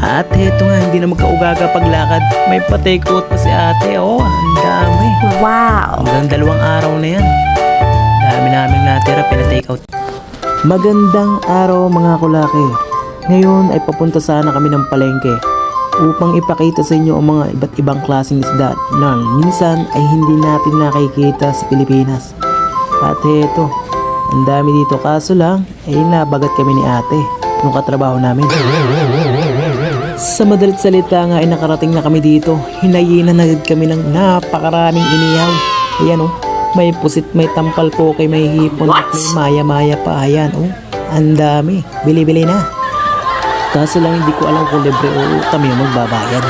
At heto nga, hindi na magkaugaga paglakad. May pa-take out pa si ate. Oh, ang dami. Wow! Hanggang dalawang araw na yan. Dami naming natira, pina-take out. Magandang araw mga kulaki. Ngayon ay papunta sana kami ng palengke upang ipakita sa inyo ang mga iba't ibang klaseng isda na minsan ay hindi natin nakikita sa Pilipinas. At heto, ang dami dito kaso lang ay nabagat kami ni ate nung katrabaho namin. Sa madalit salita nga ay nakarating na kami dito. Hinayinan na agad kami ng napakaraming inihaw. Ayan oh, may pusit, may tampal po kay may hipon at may maya-maya pa. Ayan oh, ang dami. Bili-bili na. Kaso lang hindi ko alam kung libre o kami ang magbabayad.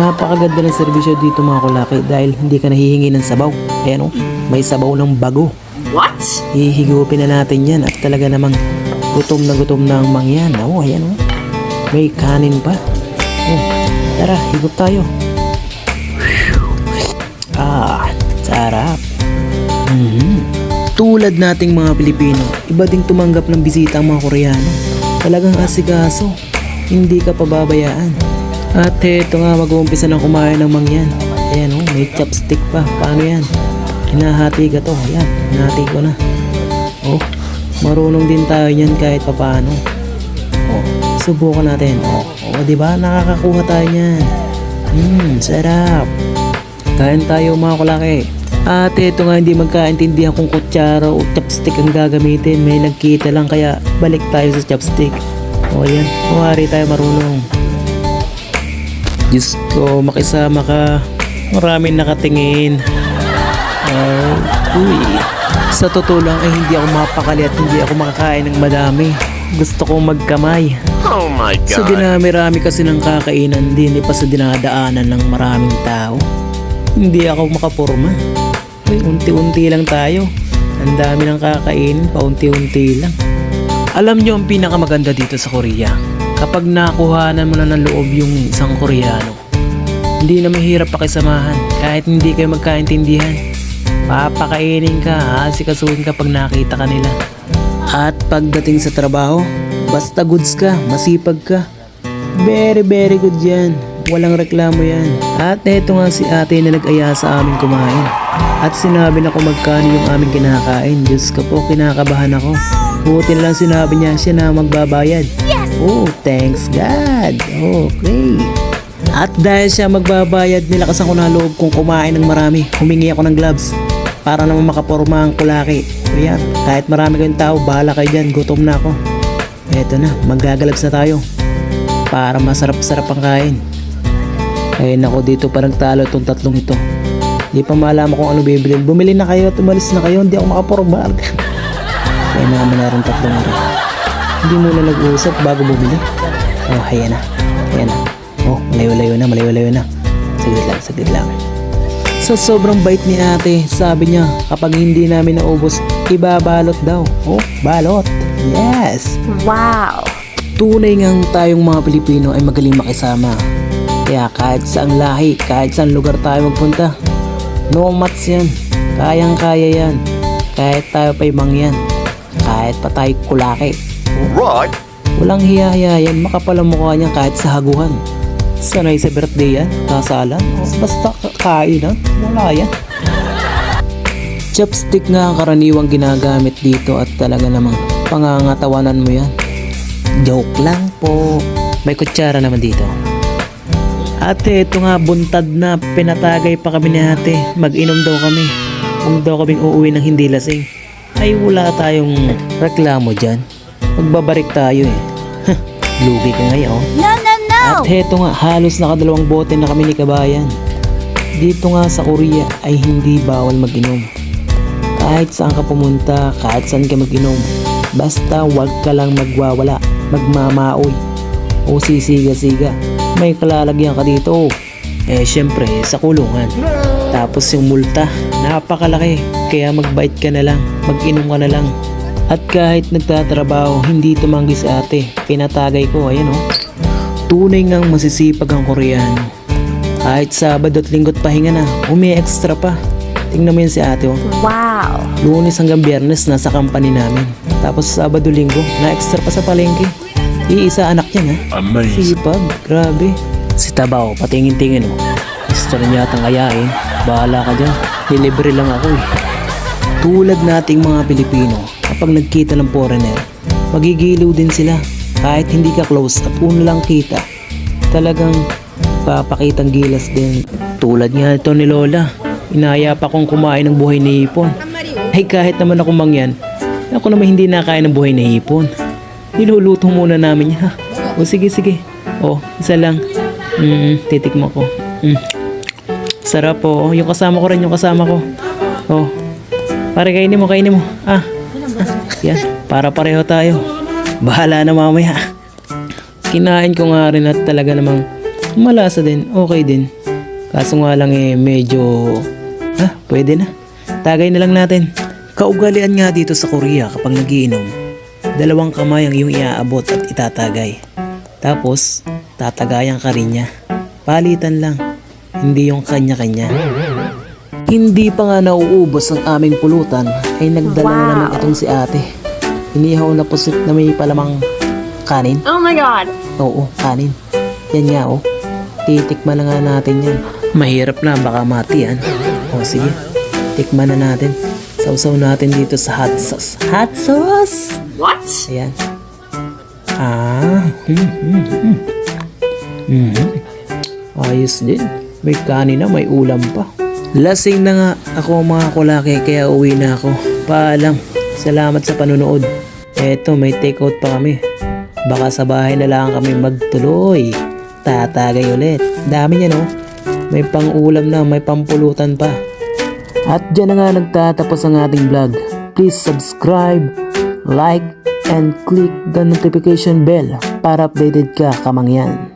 Napakaganda ng serbisyo dito mga kulaki dahil hindi ka nahihingi ng sabaw. Ayan oh, may sabaw ng bago. What? Hihigupin na natin yan at talaga namang gutom na gutom na ang mangyan. Oo, ayan o. May kanin pa. Oh, tara, higup tayo. Ah, sarap. Mhm. Tulad nating mga Pilipino, iba ding tumanggap ng bisita ang mga Koreano. Talagang asikaso, hindi ka pababayaan. At eto nga, mag-uumpisa ng kumain ng mangyan. Ayan o, may chopstick pa. Paano yan? Hinahati ka to. Ayan, hinahati ko na. Oh, marunong din tayo niyan kahit papaano. Oh, subukan natin. Oh, oh 'di ba? Nakakakuha tayo niyan. Hmm, sarap. Kain tayo mga kulaki. At ito nga hindi magkaintindihan kung kutsara o chopstick ang gagamitin. May nagkita lang kaya balik tayo sa chopstick. O yan, kumari tayo marunong. Diyos ko, makisama ka. Maraming nakatingin. Oh, uy. Sa totoo lang ay hindi ako mapakali at hindi ako makakain ng madami. Gusto kong magkamay. Oh my Sa god. dinami-rami kasi ng kakainan, hindi pa sa dinadaanan ng maraming tao. Hindi ako makapurma. Uy, unti-unti lang tayo. Ang dami ng kakainin, paunti-unti lang. Alam nyo ang pinakamaganda dito sa Korea? Kapag nakuhanan mo na ng loob yung isang Koreano, hindi na mahirap pakisamahan kahit hindi kayo magkaintindihan. Papakainin ka, asikasuhin ka pag nakita ka nila. At pagdating sa trabaho, basta goods ka, masipag ka. Very very good yan. Walang reklamo yan. At eto nga si ate na nag-aya sa amin kumain. At sinabi na kung magkano yung aming kinakain. Diyos ko po, kinakabahan ako. Buti na lang sinabi niya siya na magbabayad. Yes! Oh, thanks God. Okay. At dahil siya magbabayad, nilakas ako na loob kong kumain ng marami. Humingi ako ng gloves para naman makaporma ang kulaki. Kaya kahit marami kayong tao, bahala kayo dyan. Gutom na ako. Eto na, maggagalabs na tayo. Para masarap-sarap ang kain. Ayun ako dito pa nagtalo itong tatlong ito. Hindi pa malaman kung ano bibili. Bumili na kayo at umalis na kayo. Hindi ako makaporma. Kaya naman na rin tatlong ito. Hindi muna nag-uusap bago bumili. Oh, ayan na. Ayan na. Oh, malayo-layo na, malayo-layo na. Saglit lang, saglit lang. Sa sobrang bait ni ate, sabi niya kapag hindi namin naubos, ibabalot daw. Oh, balot. Yes! Wow! Tunay ngang tayong mga Pilipino ay magaling makisama. Kaya kahit saang lahi, kahit saang lugar tayo magpunta, no mats yan. Kayang-kaya yan. Kahit tayo pa'y mangyan. Kahit pa tayo kulaki. Right. Walang hiya-hiya yan, makapal ang mukha niya kahit sa haguhan. Sanay sa birthday yan, kasalan, basta kakain ha, wala yan. Chopstick nga ang karaniwang ginagamit dito at talaga namang pangangatawanan mo yan. Joke lang po. May kutsara naman dito. Ate, ito nga buntad na. Pinatagay pa kami ni ate. Mag-inom daw kami. Kung daw kaming uuwi ng hindi lasing. Ay wala tayong reklamo dyan. Magbabarik tayo eh. Lugi ka ngayon. No, no, no! At heto nga, halos nakadalawang bote na kami ni Kabayan. Dito nga sa Korea ay hindi bawal mag-inom. Kahit saan ka pumunta, kahit saan ka mag-inom. Basta wag ka lang magwawala, magmamaoy, o sisiga-siga. May kalalagyan ka dito. Eh syempre, sa kulungan. Tapos yung multa, napakalaki. Kaya magbait ka na lang, mag-inom ka na lang. At kahit nagtatrabaho, hindi tumanggi sa ate. Pinatagay ko, ayan oh. Tunay ngang masisipag ang Koreano. Kahit Sabado at Linggo't pahinga na, umi extra pa. Tingnan mo yan si ate oh. Wow! Lunes hanggang biyernes nasa company namin. Tapos Sabado Linggo, na extra pa sa palengke. Iisa anak yan ha. Amazing. Sipag, grabe. Si Tabaw, patingin-tingin mo. Gusto rin yatang ayain. Bahala ka dyan. Delivery lang ako eh. Tulad nating mga Pilipino, kapag nagkita ng foreigner, magigiliw din sila. Kahit hindi ka close at una lang kita, talagang papakitang gilas din. Tulad nga ito ni Lola, inaya pa akong kumain ng buhay na hipon. Ay kahit naman ako mangyan, ako naman hindi nakain ng buhay na hipon. Niluluto muna namin yan. O sige sige. O, isa lang. Mm, titikman ko. Mm. Sarap po. Yung kasama ko rin, yung kasama ko. Oh. Pare kainin mo, kainin mo. Ah. ah. Yan. Para pareho tayo. Bahala na mamaya. Kinain ko nga rin at talaga namang malasa din. Okay din. Kaso nga lang eh medyo... Ah, pwede na. Tagay na lang natin. Kaugalian nga dito sa Korea kapag nagiinom. Dalawang kamay ang iyong iaabot at itatagay. Tapos, tatagayan ka rin niya. Palitan lang. Hindi yung kanya-kanya. Hindi pa nga nauubos ang aming pulutan ay nagdala na Wow. naman itong si ate. Inihaw na pusit na may palamang kanin. Oh my God. Oo, kanin. Yan nga oh. Titikman na nga natin yan. Mahirap na, baka mati yan. O sige, tikman na natin. Sausaw natin dito sa hot sauce. Hot sauce! What? Ayan. Ah, hmm, hmm, hmm. Mhm. Ayos din. May kanin na, may ulam pa. Lasing na nga ako mga kulaki kaya uwi na ako. Paalam. Salamat sa panonood. Eto, may take out pa kami. Baka sa bahay na lang kami magtuloy. Tatagay ulit. Dami niya no. May pang-ulam na, may pampulutan pa. At dyan na nga nagtatapos ang ating vlog. Please subscribe, like, and click the notification bell para updated ka kamangyan.